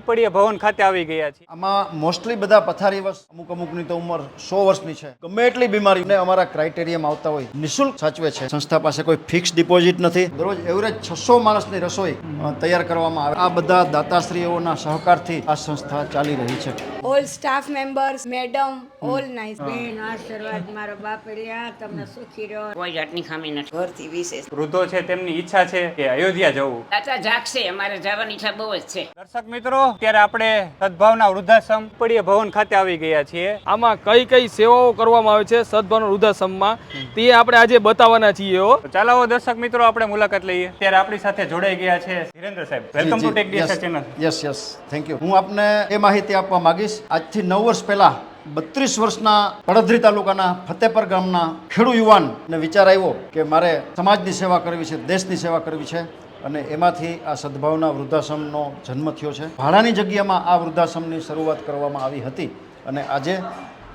પીપળીયા ભવન ખાતે આવી ગયા છે આમાં મોસ્ટલી બધા પથારી વર્ષ અમુક અમુકની તો ઉંમર સો વર્ષની છે. ગમે એટલી બીમારી ને અમારા ક્રાઇટેરિયમ આવતા હોય નિઃશુલ્ક સાચવે છે. સંસ્થા પાસે કોઈ ફિક્સ ડિપોઝિટ નથી. દરરોજ એવરેજ છસો માણસની રસોઈ તૈયાર કરવામાં આવે. આ બધા દાતાશ્રીઓના સહકારથી આ સંસ્થા ચાલી રહી છે. All staff members madam all nice બેન આશીર્વાદ મારો બાપડિયા તમને સુખી રહો. કોઈ જાતની ખામી નથી. ઘરથી વિશેષ. વૃદ્ધો છે તેમની ઈચ્છા છે કે અયોધ્યા જવું. દાતા જાગશે અમારે જવાની ઈચ્છા બહુ જ છે. દર્શક મિત્રો ત્યારે આપણે સદભાવના વૃદ્ધાશ્રમ પીપળીયા ભવન ખાતે આવી ગયા છીએ. આમાં કઈ કઈ સેવાઓ કરવામાં આવે છે સદભાવના વૃદ્ધાશ્રમમાં તે આપણે આજે બતાવવાના છીએ હો. ચાલો દર્શક મિત્રો આપણે મુલાકાત લઈએ. ત્યારે આપણી સાથે જોડાઈ ગયા છે ધીરેન્દ્ર સાહેબ. Welcome to tech DSR channel yes yes thank you હું આપને એ માહિતી આપવા માંગીશ. આજથી નવ વર્ષ પહેલા બત્રીસ વર્ષના પડધરી તાલુકાના ફતેપર ગામના ખેડૂ યુવાનને વિચાર આવ્યો કે મારે સમાજની સેવા કરવી છે દેશની સેવા કરવી છે અને એમાંથી આ સદભાવના વૃદ્ધાશ્રમનો જન્મ થયો છે. ભાડાની જગ્યામાં આ વૃદ્ધાશ્રમની શરૂઆત કરવામાં આવી હતી અને આજે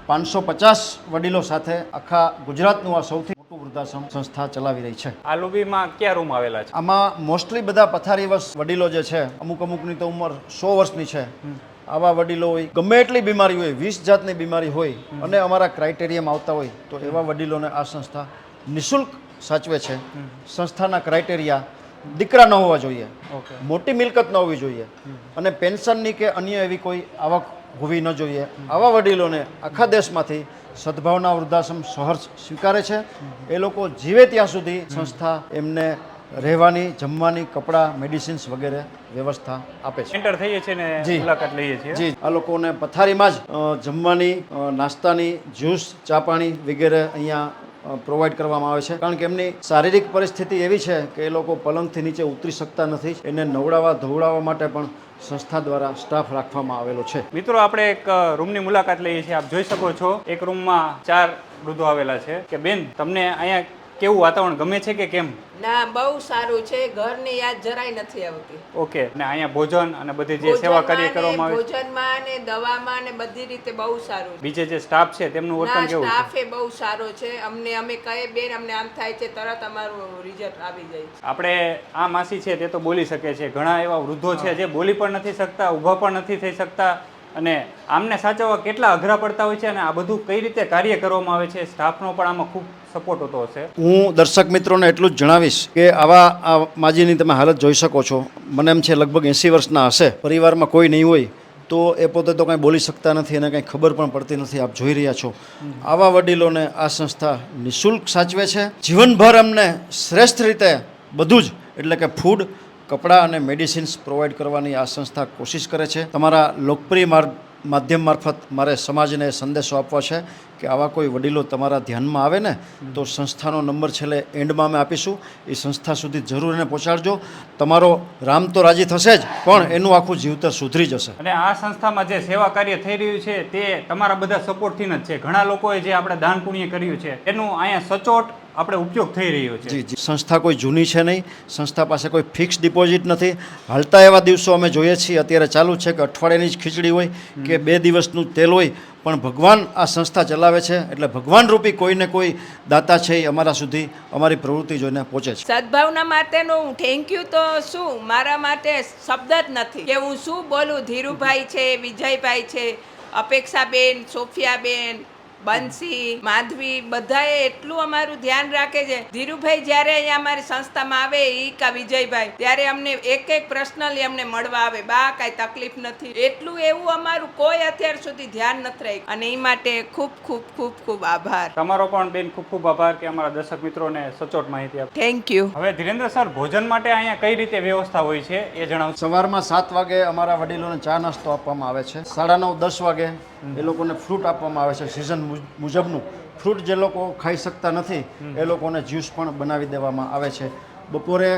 પાંચસો પચાસ વડીલો સાથે આખા ગુજરાતનું આ સૌથી મોટું વૃદ્ધાશ્રમ સંસ્થા ચલાવી રહી છે. આ લોબીમાં કયા રૂમ આવેલા છે? આમાં મોસ્ટલી બધા પથારીવશ વડીલો જે છે અમુક અમુકની તો ઉંમર સો વર્ષની છે. આવા વડીલો હોય ગમે એટલી બીમારી હોય વીસ જાતની બીમારી હોય અને અમારા ક્રાઇટેરિયામાં આવતા હોય તો એવા વડીલોને આ સંસ્થા નિઃશુલ્ક સાચવે છે. સંસ્થાના ક્રાઇટેરિયા દીકરા ન હોવા જોઈએ મોટી મિલકત ન હોવી જોઈએ અને પેન્શનની કે અન્ય એવી કોઈ આવક હોવી ન જોઈએ. આવા વડીલોને આખા દેશમાંથી સદભાવના વૃદ્ધાશ્રમ સહર્ષ સ્વીકારે છે. એ લોકો જીવે ત્યાં સુધી સંસ્થા એમને રહેવાની જમવાની કપડાં મેડિસિન્સ વગેરે વ્યવસ્થા આપે છે. એન્ટર થઈએ છીએ ને. મુલાકાત લઈએ છીએ. જી. આ લોકોને પથારીમાં જ જમવાની નાસ્તાની જ્યુસ ચા પાણી વગેરે અહીંયા પ્રોવાઈડ કરવામાં આવે છે. કારણ કે એમની શારીરિક પરિસ્થિતિ એવી છે કે એ લોકો પલંગથી નીચે ઉતરી શકતા નથી. એને નવડાવવા ધોવડાવવા માટે પણ સંસ્થા દ્વારા સ્ટાફ રાખવામાં આવેલો છે. મિત્રો આપણે એક રૂમની મુલાકાત લઈએ છીએ. આપ જોઈ શકો છો એક રૂમમાં ચાર વૃદ્ધો આવેલા છે. કે બેન તમને અહીંયા કેવું વાતાવરણ? ગમે છે કે કેમ? ના બહુ સારું છે. ઘરની યાદ જરાય નથી આવતી. ઓકે. અને અહીંયા ભોજન અને બધી જે સેવા કાર્ય કરવામાં આવે ભોજનમાં અને દવામાં ને બધી રીતે બહુ સારું બીજે જે સ્ટાફ છે તેમનું વર્તન કેવું સ્ટાફે બહુ સારો છે. અમને અમે કહે બેન અમને આમ થાય છે તરત અમારું રિઝલ્ટ આવી જાય આપણે આ માસી છે તે તો બોલી શકે છે. ઘણા એવા વૃદ્ધો છે જે બોલી પણ નથી શકતા ઊભા પણ નથી થઈ શકતા. અને આમને સાચવવા કેટલા અઘરા પડતા હોય છે અને આ બધું કઈ રીતે કાર્ય કરવામાં આવે છે સ્ટાફનો પણ આમાં ખૂબ સપોર્ટ હોતો હશે. હું દર્શક મિત્રોને એટલું જ જણાવીશ કે આવા, આ માજીની તમે હાલત જોઈ શકો છો. મને એમ છે લગભગ એંસી વર્ષના હશે. પરિવારમાં કોઈ નહીં હોય તો એ પોતે તો કાંઈ બોલી શકતા નથી અને કાંઈ ખબર પણ પડતી નથી. આપ જોઈ રહ્યા છો. આવા વડીલોને આ સંસ્થા નિઃશુલ્ક સાચવે છે. જીવનભર અમને શ્રેષ્ઠ રીતે બધું જ, એટલે કે ફૂડ કપડાં અને મેડિસિન્સ પ્રોવાઈડ કરવાની આ સંસ્થા કોશિશ કરે છે. તમારા લોકપ્રિય માર્ગ માધ્યમ મારફત મારે સમાજને સંદેશો આપવો છે કે આવા કોઈ વડીલો તમારા ધ્યાનમાં આવે ને, તો સંસ્થાનો નંબર છેલ્લે એન્ડમાં અમે આપીશું. એ સંસ્થા સુધી જરૂર એને પહોંચાડજો. તમારો રામ તો રાજી થશે જ, પણ એનું આખું જીવતર સુધરી જશે. અને આ સંસ્થામાં જે સેવા કાર્ય થઈ રહ્યું છે, તે તમારા બધા સપોર્ટથી જ છે. ઘણા લોકોએ જે આપણે દાન પુણ્ય કર્યું છે, એનું અહીંયા સચોટ આપણે ઉપયોગ થઈ રહ્યો છે. જી જી. સંસ્થા કોઈ જૂની છે નહીં. સંસ્થા પાસે કોઈ ફિક્સ ડિપોઝિટ નથી. હાલતા એવા દિવસો અમે જોઈએ છીએ. અત્યારે ચાલુ છે કે અઠવાડિયાની જ ખીચડી હોય કે બે દિવસનું તેલ હોય. પણ ભગવાન આ સંસ્થા ચલાવે છે. એટલે ભગવાન રૂપી કોઈને કોઈ દાતા છે એ અમારા સુધી અમારી પ્રવૃત્તિ જોઈને પહોંચે છે. સદભાવના માટેનું થેન્ક યુ તો શું? મારા માટે શબ્દ જ નથી કે હું શું બોલું? ધીરુભાઈ છે વિજયભાઈ છે અપેક્ષાબેન સોફિયાબેન બંસી માધવી બધાએ એટલું અમારું ધ્યાન રાખે છે. ધીરુભાઈ જ્યારે અહીંયા અમારી સંસ્થામાં આવે ઈ કા વિજયભાઈ ત્યારે અમને એક એક પર્સનલી અમને મળવા આવે. બા કાંઈ તકલીફ નથી. એટલું એવું અમારું કોઈ અત્યાર સુધી ધ્યાન નથી રાખ્યું. અને એ માટે ખૂબ ખૂબ ખૂબ ખૂબ આભાર. તમારો પણ બેન ખૂબ ખૂબ આભાર કે અમારા દર્શક મિત્રોને સચોટ માહિતી આપી. થેન્ક યુ હવે ધીરેન્દ્ર સર ભોજન માટે અહીંયા કઈ રીતે વ્યવસ્થા હોય છે એ જણાવો સવારમાં સાત વાગે અમારા વડીલોને ચા નાસ્તો આપવામાં આવે છે. સાડા નવ દસ વાગે એ લોકોને ફ્રૂટ આપવામાં આવે છે સિઝન મુજબનું ફ્રૂટ જે લોકો ખાઈ શકતા નથી એ લોકોને જ્યુસ પણ બનાવી દેવામાં આવે છે. બપોરે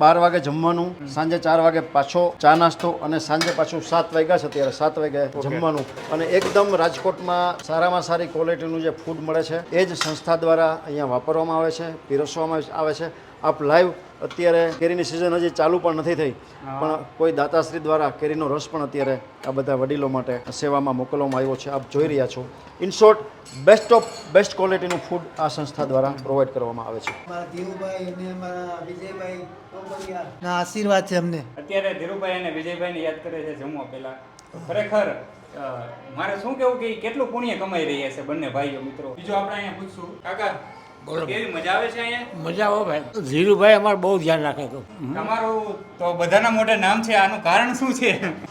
બાર વાગે જમવાનું સાંજે ચાર વાગે પાછો ચા નાસ્તો અને સાંજે પાછું સાત વાગ્યા છે અત્યારે સાત વાગે જમવાનું. અને એકદમ રાજકોટમાં સારામાં સારી ક્વોલિટીનું જે ફૂડ મળે છે એ જ સંસ્થા દ્વારા અહીંયા વાપરવામાં આવે છે પીરસવામાં આવે છે. આપ લાઈવ અત્યારે કેરીની સિઝન હજી ચાલુ પણ નથી થઈ. પણ કોઈ દાતાશ્રી દ્વારા કેરીનો રસ પણ અત્યારે આ બધા વડીલો માટે સેવામાં મોકલવામાં આવ્યો છે. આપ જોઈ રહ્યા છો. In short best of best ક્વોલિટીનું food આ સંસ્થા દ્વારા પ્રોવાઈડ કરવામાં આવે છે. મારા ધીરુભાઈ અને વિજયભાઈ ટોપરિયા ના આશીર્વાદ છે અમને. અત્યારે ધીરુભાઈ અને વિજયભાઈને યાદ કરે છે જમવા પહેલા. ખરેખર મારે શું કેવું કે કેટલું પુણ્ય કમાઈ રહ્યા છે બંને ભાઈઓ મિત્રો. બીજું આપણે અહીંયા પૂછશું. કાકા કેવી મજા આવે છે અહીંયા? મજા આવો ભાઈ. ધીરુભાઈ અમારે બહુ ધ્યાન રાખે તો તમારું તો બધાના મોટે નામ છે આનું કારણ શું છે?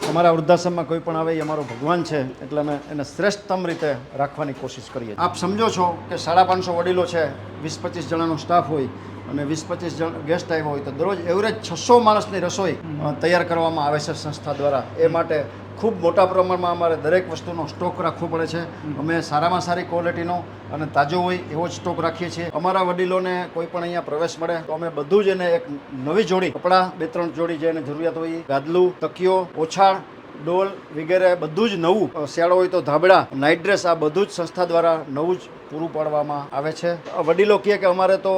અમારા વૃદ્ધાશ્રમમાં કોઈ પણ આવે એ અમારો ભગવાન છે એટલે અમે એને શ્રેષ્ઠતમ રીતે રાખવાની કોશિશ કરીએ આપ સમજો છો કે સાડા પાંચસો વડીલો છે વીસ પચીસ જણાનો સ્ટાફ હોય અને વીસ પચીસ જણ ગેસ્ટ આવ્યા હોય તો દરરોજ એવરેજ છસો માણસની રસોઈ તૈયાર કરવામાં આવે છે સંસ્થા દ્વારા. એ માટે ખૂબ મોટા પ્રમાણમાં અમારે દરેક વસ્તુનો સ્ટોક રાખવો પડે છે. અમે સારામાં સારી ક્વોલિટીનો અને તાજો હોય એવો જ સ્ટોક રાખીએ છીએ. અમારા વડીલોને કોઈ પણ અહીંયા પ્રવેશ મળે તો અમે બધું જ એને એક નવી જોડી કપડાં બે ત્રણ જોડી જે એને જરૂરિયાત હોય ગાદલું તકિયો ઓછાળ ડોલ વગેરે બધું જ નવું. શિયાળો હોય તો ધાબળા નાઇટ ડ્રેસ આ બધું જ સંસ્થા દ્વારા નવું જ પૂરું પાડવામાં આવે છે. વડીલો કહે કે અમારે તો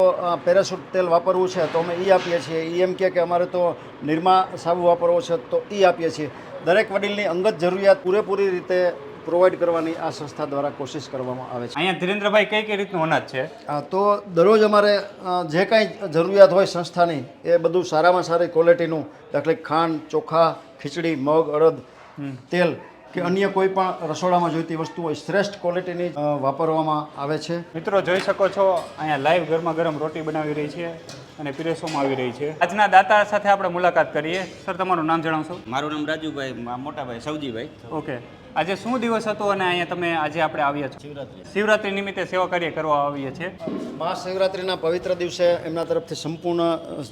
પેરાશૂટ તેલ વાપરવું છે, તો અમે એ આપીએ છીએ. એ એમ કહે કે અમારે તો નિરમા સાબુ વાપરવો છે, તો એ આપીએ છીએ. દરેક વડીલની અંગત જરૂરિયાત પૂરેપૂરી રીતે પ્રોવાઈડ કરવાની આ સંસ્થા દ્વારા કોશિશ કરવામાં આવે છે. અહીંયા ધીરેન્દ્રભાઈ કઈ કઈ રીતનું અનાજ છે? તો દરરોજ અમારે જે કાંઈ જરૂરિયાત હોય સંસ્થાની એ બધું સારામાં સારી ક્વોલિટીનું દાખલે ખાંડ ચોખા ખીચડી મગ અડદ તેલ કે અન્ય કોઈ પણ રસોડામાં જોઈતી વસ્તુ હોય શ્રેષ્ઠ ક્વોલિટીની વાપરવામાં આવે છે. મિત્રો જોઈ શકો છો અહીંયા લાઈવ ગરમા ગરમ રોટી બનાવી રહી છે. અને પીરસવામાં આવી રહી છે. આજના દાતા સાથે આપણે મુલાકાત કરીએ. સર તમારું નામ જણાવશો? મારું નામ રાજુભાઈ મા- મોટાભાઈ સૌજીભાઈ ઓકે. આજે શું દિવસ હતો અને અહીંયા તમે આજે આપણે આવ્યા છો? શિવરાત્રી. નિમિત્તે સેવા કાર્ય કરવા આવીએ છીએ. મહાશિવરાત્રિના પવિત્ર દિવસે એમના તરફથી સંપૂર્ણ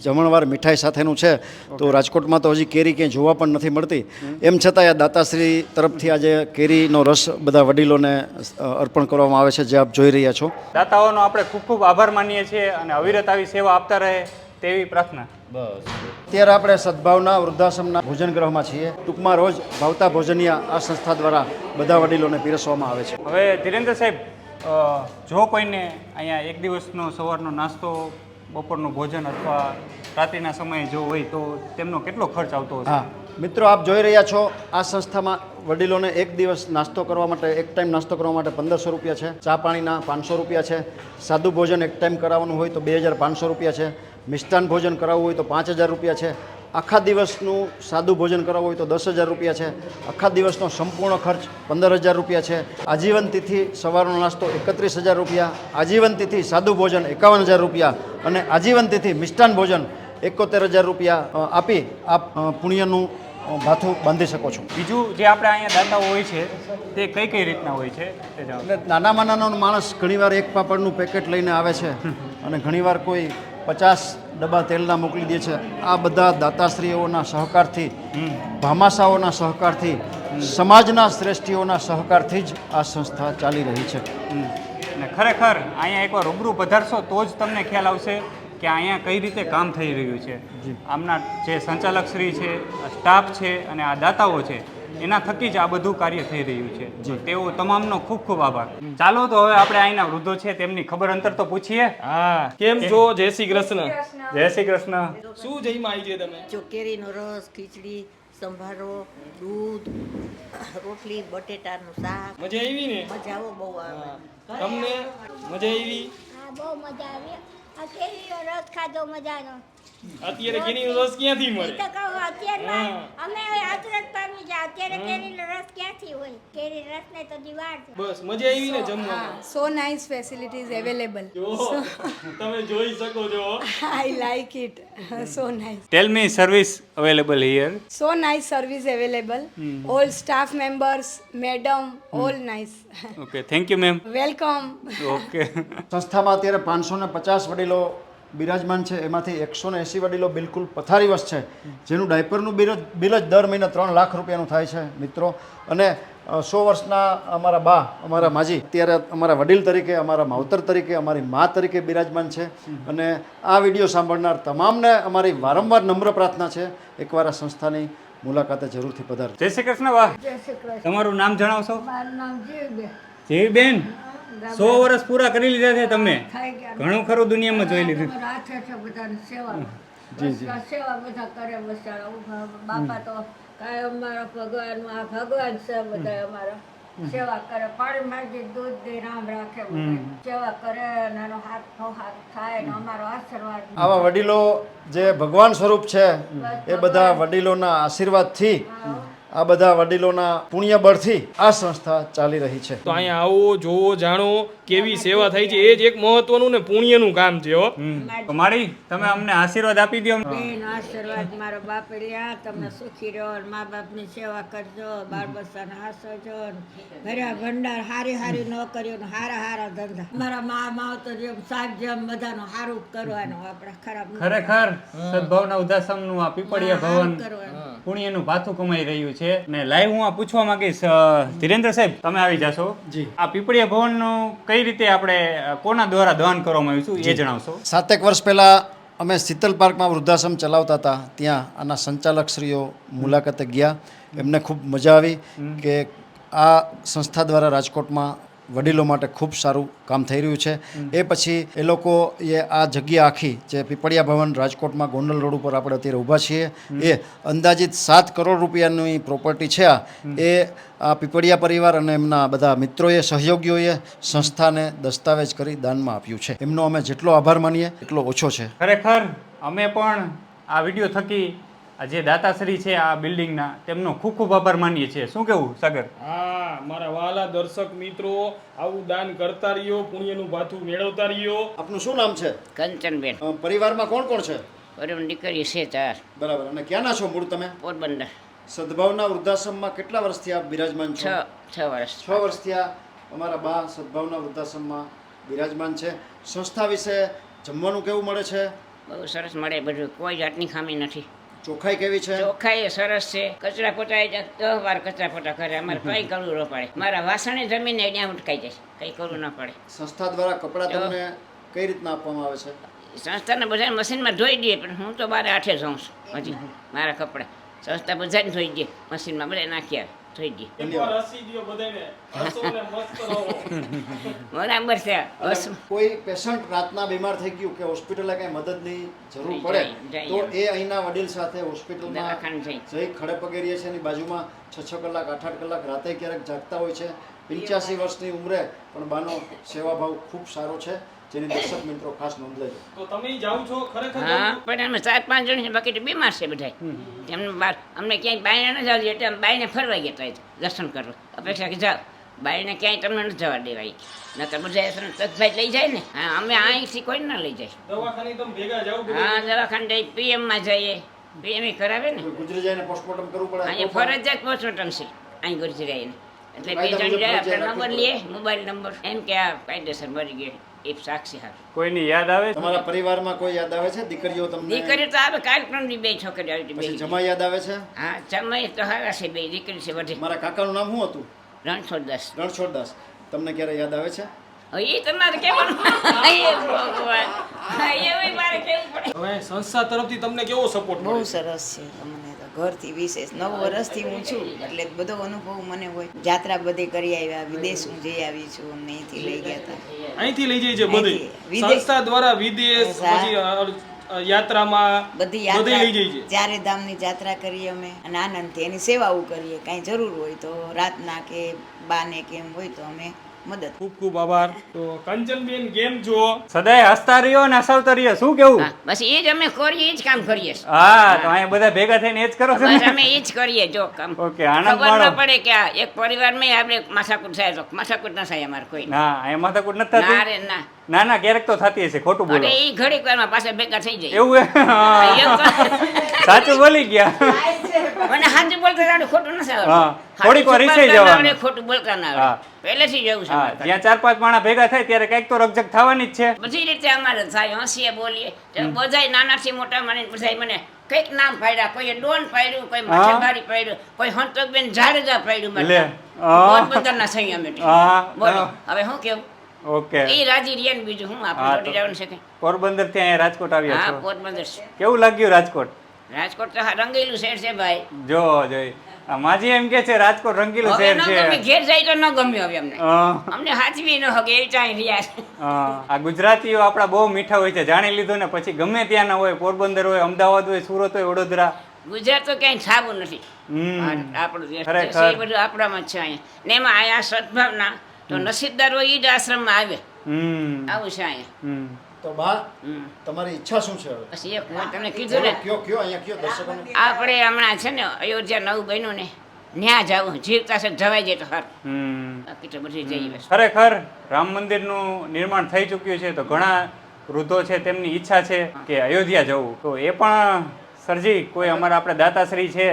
જમણવાર મીઠાઈ સાથેનું છે. તો રાજકોટમાં તો હજી કેરી ક્યાંય જોવા પણ નથી મળતી. એમ છતાં આ દાતાશ્રી તરફથી આજે કેરીનો રસ બધા વડીલોને અર્પણ કરવામાં આવે છે જે આપ જોઈ રહ્યા છો. દાતાઓનો આપણે ખૂબ ખૂબ આભાર માનીએ છીએ અને અવિરત આવી સેવા આપતા રહે તેવી પ્રાર્થના. બસ. અત્યારે આપણે સદભાવના વૃદ્ધાશ્રમના ભોજન ગૃહમાં છીએ. ટૂંકમાં રોજ ભાવતા ભોજનિયા આ સંસ્થા દ્વારા બધા વડીલોને પીરસવામાં આવે છે. હવે ધીરેન્દ્ર સાહેબ જો કોઈને અહીંયા એક દિવસનો સવારનો નાસ્તો બપોરનું ભોજન અથવા રાત્રિના સમયે જો હોય તો તેમનો કેટલો ખર્ચ આવતો હશે? મિત્રો, આપ જોઈ રહ્યા છો, આ સંસ્થામાં વડીલોને એક દિવસ નાસ્તો કરવા માટે, એક ટાઈમ નાસ્તો કરવા માટે પંદરસો રૂપિયા છે. ચા પાણીના પાંચસો રૂપિયા છે. સાદું ભોજન એક ટાઈમ કરાવવાનું હોય તો બે હજાર પાંચસો રૂપિયા છે. મિષ્ટાન ભોજન કરાવવું હોય તો પાંચ હજાર રૂપિયા છે. આખા દિવસનું સાદું ભોજન કરાવવું હોય તો દસ હજાર રૂપિયા છે. આખા દિવસનો સંપૂર્ણ ખર્ચ પંદર હજાર રૂપિયા છે. આજીવન તિથિ સવારનો નાસ્તો એકત્રીસ હજાર રૂપિયા, આજીવન તિથિ સાદું ભોજન એકાવન હજાર રૂપિયા અને આજીવન તિથિ મિષ્ટાન ભોજન એકોતેર હજાર રૂપિયા આપી આપ પુણ્યનું ભાથું બાંધી શકો છો. બીજું જે આપણે અહીંયા દાતા હોય છે તે કઈ કઈ રીતના હોય છે? એટલે નાનામાં નાનો માણસ ઘણીવાર એક પાપડનું પેકેટ લઈને આવે છે અને ઘણીવાર કોઈ પચાસ ડબ્બા તેલના મોકલી દે છે. આ બધા દાતાશ્રીઓના સહકારથી ભામાશાઓના સહકારથી સમાજના શ્રેષ્ઠીઓના સહકારથી જ આ સંસ્થા ચાલી રહી છે. અને ખરેખર અહીંયા એકવાર રૂબરૂ પધારશો તો જ તમને ખ્યાલ આવશે. કે અહીંયા કઈ રીતે કામ થઈ રહ્યું છે. આમના જે સંચાલક શ્રી છે સ્ટાફ છે અને આ દાતાઓ છે એના થકી જ આ બધું કાર્ય થઈ રહ્યું છે. તેઓ તમામનો ખૂબ ખૂબ આભાર. ચાલો તો હવે આપણે અહીંના વૃદ્ધો છે તેમની ખબર અંતર તો પૂછીએ. હા. કેમ છો? જય શ્રી કૃષ્ણ. જય શ્રી કૃષ્ણ. શું જઈમાં આવી છે તમે? જો કેરીનો રસ ખીચડી સંભારો દૂધ રોટલી બટેટાનું શાક. મજા આવી ને? મજા આવો બહુ આવે. તમને મજા આવી હા બહુ મજા આવી. આ કેરીનો રસ ખાધો મજાનો. અત્યારે કેરીનો રસ ક્યાંથી ઈ મળે તો કહું અત્યારમાં હા. અમે હવે અચરજ પામી ગયા. અત્યારે કેરીનો રસ ક્યાંથી હોય? કેરી રસને તો દીવાર છે. બસ મજા આવી ને જમવામાં? સો નાઇસ ફેસિલિટીઝ અવેલેબલ જો તમે જોઈ શકો છો. I like it so nice tell me service available here so nice service available. all staff members madam all nice. Okay thank you ma'am welcome. Okay સંસ્થામાં અત્યારે પાંચસો ને પચાસ વડીલો બિરાજમાન છે. એમાંથી એકસો ને એંસી વડીલો બિલકુલ પથારીવશ છે. જેનું ડાયપરનું બિરજ બિલ જ દર મહિને ત્રણ લાખ રૂપિયાનું થાય છે મિત્રો. અને સો વર્ષના અમારા બા અમારા માજી અત્યારે અમારા વડીલ તરીકે અમારા માવતર તરીકે અમારી મા તરીકે બિરાજમાન છે. અને આ વીડિયો સાંભળનાર તમામને અમારી વારંવાર નમ્ર પ્રાર્થના છે. એકવાર આ સંસ્થાની મુલાકાતે જરૂરથી પધાર જય શ્રી કૃષ્ણ વાહ તમારું નામ જણાવશો? મારું નામ જીવબેન. જેવીબેન? સો વર્ષ પૂરા કરી લીધા છે તમને? ઘણું ખરું દુનિયામાં જોઈ લીધું. સેવા. બધા કરે બચારા બાપા તો કાંઈ અમારા ભગવાન આ ભગવાન છે બધા અમારા. સેવા કરે. પાણી માંગી દૂધ દે રામ રાખે સેવા કરે અને એનો હાથ નો હાથ થાય ને અમારો આશીર્વાદ. આવા વડીલો જે ભગવાન સ્વરૂપ છે એ બધા વડીલોના આશીર્વાદથી આ બધા વડીલોના પુણ્ય બળથી આ સંસ્થા ચાલી રહી છે. તો અહીંયા આવો જોવો જાણો કેવી સેવા થઈ છે. એ જ એક મહત્વનું ને પુણ્યનું કામ છે હો. તો માળી તમે અમને આશીર્વાદ આપી દો બેન આશીર્વાદ મારો બાપ રહ્યા. તમને સુખી રહો ને મા બાપની સેવા કરજો. બાળ બચ્ચાને હાસવજો ભર્યા ભંડાર હારી હારી નોકરીઓ ને હારા હારા ધંધા. મારા મા માવતર જેમ સાહેબ જેમ બધાનું હારું કરવાનું આપણે ખરાબ ખરેખર સદભાવના ઉદાસમનું આપી પડ્યા ભવન કરવાનું પુણ્યનું ભાથું કમાઈ રહ્યું છે ને લાઈવ હું આ પૂછવા માંગીશ ધીરેન્દ્ર સાહેબ તમે આવી જશો? જી. આ પીપળિયા ભવનનું કઈ રીતે આપણે કોના દ્વારા દાન કરવામાં આવ્યું છે? એ જણાવશો. સાતેક વર્ષ પહેલાં અમે શીતલ પાર્કમાં વૃદ્ધાશ્રમ ચલાવતા હતા. ત્યાં આના સંચાલકશ્રીઓ મુલાકાતે ગયા. એમને ખૂબ મજા આવી કે આ સંસ્થા દ્વારા રાજકોટમાં વડીલો માટે ખૂબ સારું કામ થઈ રહ્યું છે. એ પછી એ લોકો એ આ જગ્યા આખી જે પીપળિયા ભવન રાજકોટમાં ગોંડલ રોડ ઉપર આપણે અત્યારે ઊભા છીએ, એ અંદાજિત સાત કરોડ રૂપિયાની પ્રોપર્ટી છે આ. એ આ પીપળિયા પરિવાર અને એમના બધા મિત્રોએ, સહયોગીઓએ સંસ્થાને દસ્તાવેજ કરી દાનમાં આપ્યું છે. એમનો અમે જેટલો આભાર માનીએ, એટલો ઓછો છે. ખરેખર અમે પણ આ વીડિયો થકી જે દાતાશ્રી છે આ બિલ્ડિંગના તેમનો ખૂબ ખૂબ આભાર માનીએ છીએ. શું કેવું સાગર? હા મારા વાલા દર્શક મિત્રો આવું દાન કરતા રહ્યો પુણ્યનું ભાથું મેળવતા રહ્યો આપનું શું નામ છે? કંચનબેન. અ, પરિવારમાં કોણ કોણ છે? પરમ દીકરી છે ચાર. બરાબર અને ક્યાંના છો મૂળ તમે? પોરબંદર. સદભાવના વૃદ્ધાશ્રમમાં કેટલા વર્ષથી આપ બિરાજમાન છ? છો છ વર્ષ. છ વર્ષથી આ અમારા બા સદભાવના વૃદ્ધાશ્રમમાં બિરાજમાન છે. સંસ્થા વિશે જમવાનું કેવું મળે છે? બહુ સરસ મળે બધું કોઈ જાતની ખામી નથી. ચોખ્ખાઈ કેવી છે? ચોખાઈ સરસ છે. કચરા પોતા જાય દસ વાર કચરા પોતા કરે અમારે કઈ કરવું ન પડે. મારા વાસણે જમીને ત્યાં ઉટકાઈ જાય કઈ કરવું ન પડે. સંસ્થા દ્વારા કપડાં તમને કઈ રીતના આપવામાં આવે છે? સંસ્થાને બધા મશીનમાં ધોઈ દઈએ પણ હું તો બારે આઠે જાઉં છું હજી. મારા કપડાં. સંસ્થા બધાને ધોઈ દે મશીનમાં. બધા નાખી આવે. મસ્ત રહો. બરાબર છે. કોઈ પેશન્ટ રાતના બીમાર થઈ ગયું કે હોસ્પિટલે કઈ મદદની જરૂર પડે તો એ અહીંના વડીલ સાથે હોસ્પિટલમાં જઈ. ખડે પગે રહીએ છે એની બાજુમાં છ છ કલાક આઠ આઠ કલાક રાતે ક્યારેક જાગતા હોય છે. પંચ્યાસી વર્ષની ઉંમરે પણ બાનો સેવાભાવ ખૂબ સારો છે. જેની દર્શક મિત્રો ખાસ નોંધ લેજો તો તમે જાઓ છો ખરેખર હા પણ અમે ચાર પાંચ જણ છે બાકી તો બીમાર છે બધા એમને બાર અમને ક્યાંય બાયણે ન જવા એટલે અમે બાયણે ફરવા ગયા દર્શન કરવા. અપેક્ષા કે જાઓ. બાઈને ક્યાંય તમને ન જવા દેવાય. નકર બધા તકભાઈ લઈ જાય ને. હા અમે અહીંથી કોઈ ના લઈ જાય. દવાખાને તમે ભેગા જાઓ હા દવાખાને જઈ પીએમમાં જઈએ. પીએમ કરાવે ને. ગુજરી જાય પોસ્ટમોર્ટમ કરવું પડે. અહીંયા ફરજિયાત પોસ્ટમોર્ટમ છે. અહીં ગુજરી જઈને એટલે બે જણ જાય આપણે નંબર લઈએ મોબાઈલ નંબર એમ કે આ કાયદેસર મરી ગયો. એ સાક્ષી હાર. કોઈની યાદ આવે? તમારા પરિવારમાં કોઈ યાદ આવે છે? દીકરીઓ તમને? દીકરી તો આવે કાર્યક્રમની બે છોકરી આવી હતી, પછી જમા યાદ આવે છે? હા જમાઈ તો હારા છે બે દીકરી છે બધી. મારા કાકાનું નામ શું હતું? રણછોડ દાસ. રણછોડદાસ તમને ક્યારે યાદ આવે છે? હવે સંસ્થા તરફથી તમને કેવો સપોર્ટ બહુ સરસ છે અમને. તો ઘરથી વિશેષ. નવ વર્ષથી હું છું એટલે બધો અનુભવ મને હોય. જાત્રા બધે કરી આવ્યા વિદેશ હું જઈ આવી છું અમને અહીંથી લઈ ગયા હતા. અહીંથી લઈ જઈ છે બધે? સંસ્થા દ્વારા વિદેશ. પછી યાત્રામાં બધી યાત્રા લઈ જાય છે? ચારે ધામની જાત્રા કરીએ અમે અને આનંદથી એની સેવાઓ કરીએ. કાંઈ જરૂર હોય તો રાતના કે બાને કે એમ હોય તો અમે મદદ. ખૂબ ખૂબ આભાર. તો કંચનબેન ગેમ જુઓ. સદાય હસતા રહ્યો અને હસાવતા રહ્યો. શું કેવું? બસ એ જ અમે કરીએ એ જ કામ કરીએ. છીએ. હા તો અહીંયા બધા ભેગા થઈને એ જ કરો છો બસ ને અમે એ જ કરીએ જો કામ. ઓકે, આનંદ ખબર માણો. ન પડે કે આ એક પરિવારમાં આપણે માથાકૂટ થાય તો માથાકૂટ ના થાય અમારે કોઈ. ના અહીંયા માથાકૂટ નથી ના થતી રે ના. ના ના ક્યારેક તો થતી હશે ખોટું બોલો. એ ઘડીક વારમાં પાછા ભેગા થઈ જાય. એવું સાચું બોલી ગયા. મને સાચું બોલતા આવડે ખોટું નથી આવડતું. થોડીક વાર રિસાઈ જવાનું. ખોટું બોલતા ના આવડે. પહેલેથી જ એવું છે જ્યાં ચાર પાંચ માણા ભેગા થાય ત્યારે કંઈક તો રકઝક થવાની જ છે. બધી રીતે અમારે થાય હસીએ બોલીએ. બધાય નાનાથી મોટા મને બધાય મને કંઈક નામ પાડ્યા કોઈએ ડોન પાડ્યું કોઈ હા. પાડ્યું કોઈ હંતકબેન જાડેજા પાડ્યું. મને હા. પોતબંદરના સહી અમે તો. હવે હું કેવું? ઓકે. એ રાજી ને બીજું હું આપણે જોડે જવાનું છે પોરબંદરથી અહીંયા રાજકોટ આવ્યા હા છે? કેવું લાગ્યું રાજકોટ? રાજકોટ તો રંગીલું શહેર છે ભાઈ. જો જો. માજી એમ કે છે રાજકોટ રંગીલું શહેર છે. અમે ઘેર જાય તો ન ગમ્યું હવે અમને. અમને હાચવી ન હગે એ ચાઈ રહ્યા છે આ ગુજરાતીઓ આપણા બહુ મીઠા હોય છે જાણી લીધું ને પછી ગમે ત્યાંના હોય પોરબંદર હોય અમદાવાદ હોય સુરત હોય વડોદરા. ગુજરાત તો ક્યાંય છાબું નથી. આપણું દેશ છે એ બધું આપણામાં જ છે અહીંયા. ને એમાં અહીંયા સદભાવના તો નસીબદાર હોય એ જ આશ્રમમાં આવે. હમ. આવું છે અહીંયા. હમ. તો બા હમ. તમારી ઈચ્છા શું છે હવે? એક મેં તમને કીધું ને કયો કયો અહીંયા કયો દર્શકોને? આપણે હમણાં છે ને અયોધ્યા નવું બન્યું ને ન્યા જાવું જીવતા છે જવાઈ જાય તો હમ. બાકી તો બધી જઈએ ખરેખર રામ મંદિરનું નિર્માણ થઈ ચૂક્યું છે તો ઘણા વૃદ્ધો છે તેમની ઈચ્છા છે કે અયોધ્યા જવું. તો એ પણ સરજી કોઈ અમારા આપણે દાતાશ્રી છે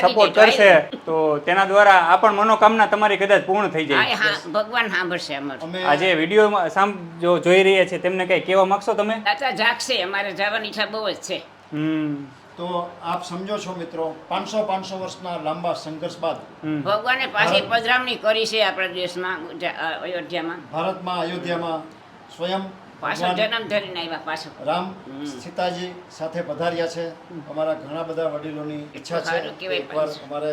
સપોર્ટ કરશે તો તેના દ્વારા આ પણ મનોકામના તમારી કદાચ પૂર્ણ થઈ જાય. ભગવાન સાંભળશે અમારું. આજે વીડિયો સામ જો જોઈ રહ્યા છે તેમને કઈ કહેવા માંગશો તમે? દાતા જાગશે અમારે જવાની ઈચ્છા બહુ જ છે. હમ. તો આપ સમજો છો મિત્રો પાંચસો પાંચસો વર્ષના લાંબા સંઘર્ષ બાદ ભગવાને પાછી પધરામણી કરી છે આપણા દેશમાં અયોધ્યામાં. ભારતમાં અયોધ્યામાં સ્વયં પાછો જન્મ ધરીને આવ્યા પાછો. રામ સીતાજી સાથે પધાર્યા છે. અમારા ઘણા બધા વડીલોની ઈચ્છા છે એકવાર અમારે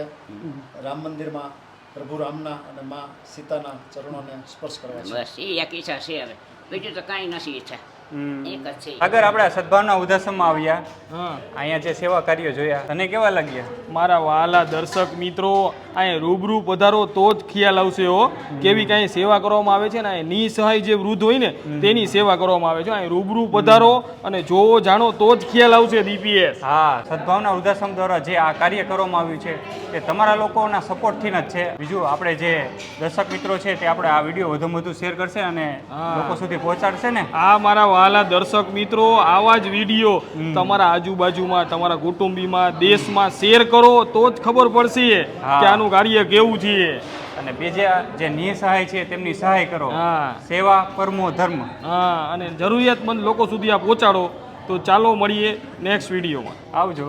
રામ મંદિરમાં પ્રભુ રામના અને મા સીતાના ચરણોને સ્પર્શ કરવા છે. બસ એ એક ઈચ્છા છે હવે. બીજું તો કાંઈ નથી ઈચ્છા. હમ. એક જ છે. આગળ આપણે સદભાવના ઉદાસમાં આવ્યા. હા. અહીંયા જે સેવા કાર્યો જોયા. તને કેવા લાગ્યા? મારા વાલા દર્શક મિત્રો અહીંયા રૂબરૂ પધારો તો જ ખ્યાલ આવશે હો. કેવી કાંઈ સેવા કરવામાં આવે છે ને અહીં નિસહાય જે વૃદ્ધ હોય ને તેની સેવા કરવામાં આવે છે. અહીં રૂબરૂ પધારો અને જોવો જાણો તો જ ખ્યાલ આવશે દીપીએસ હા સદભાવના ઉદાસમ દ્વારા જે આ કાર્ય કરવામાં આવ્યું છે તે તમારા લોકોના સપોર્ટથી જ છે. બીજું આપણે જે દર્શક મિત્રો છે તે આપણે આ વીડિયો વધુમાં વધુ શેર કરશે અને. લોકો સુધી પહોંચાડશે ને. આ મારા વાલા દર્શક મિત્રો આવા જ વીડિયો તમારા આજુબાજુમાં તમારા કુટુંબીમાં દેશમાં શેર કરો તો જ ખબર પડશે. કે આનું કાર્ય કેવું છે. અને બીજા જે નિસહાય છે તેમની સહાય કરો. સેવા પરમો ધર્મ. હા અને જરૂરિયાતમંદ લોકો સુધી આ પહોંચાડો. તો ચાલો મળીએ નેક્સ્ટ વિડીયોમાં. આવજો.